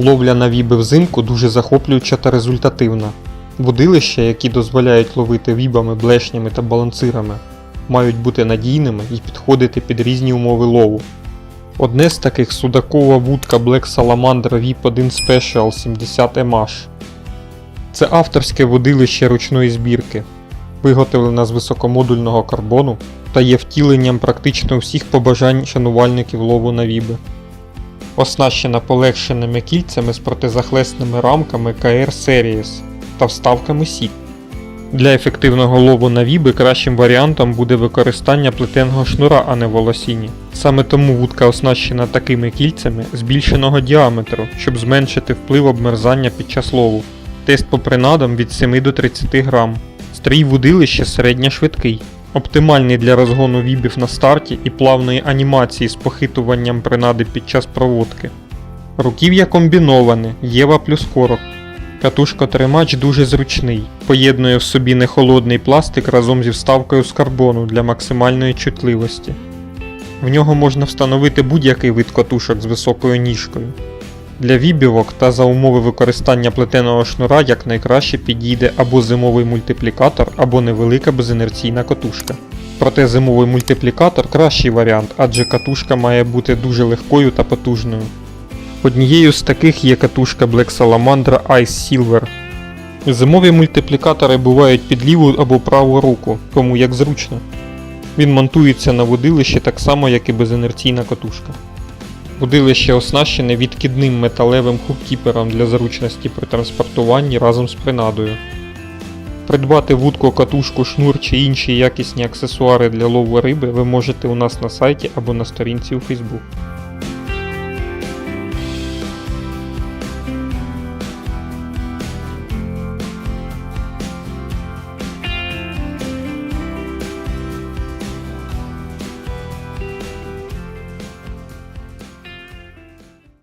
Ловля на віби взимку дуже захоплююча та результативна. Водилища, які дозволяють ловити вібами, блешнями та балансирами, мають бути надійними і підходити під різні умови лову. Одне з таких судакова вудка Black Salamander VIP 1 Special 70 MH. Це авторське водилище ручної збірки, виготовлене з високомодульного карбону та є втіленням практично всіх побажань шанувальників лову на віби. Оснащена полегшеними кільцями з протизахлесними рамками KR Series та вставками сіт. Для ефективного лову на віби кращим варіантом буде використання плетеного шнура, а не волосіні. Саме тому вудка оснащена такими кільцями збільшеного діаметру, щоб зменшити вплив обмерзання під час лову. Тест по принадам від 7 до 30 грам. Стрій вудилища середньо швидкий, оптимальний для розгону вібів на старті і плавної анімації з похитуванням принади під час проводки. Руків'я комбіноване, Єва плюс корок. Катушка-тримач дуже зручний, поєднує в собі нехолодний пластик разом зі вставкою з карбону для максимальної чутливості. В нього можна встановити будь-який вид катушок з високою ніжкою. Для вібівок та за умови використання плетеного шнура якнайкраще підійде або зимовий мультиплікатор, або невелика безінерційна катушка. Проте зимовий мультиплікатор кращий варіант, адже катушка має бути дуже легкою та потужною. Однією з таких є катушка Black Salamander Ice Silver. Зимові мультиплікатори бувають під ліву або праву руку, кому як зручно. Він монтується на водилищі так само, як і безінерційна катушка. Водилище оснащене відкидним металевим хуккіпером для зручності при транспортуванні разом з принадою. Придбати вудку, катушку, шнур чи інші якісні аксесуари для лову риби ви можете у нас на сайті або на сторінці у Facebook.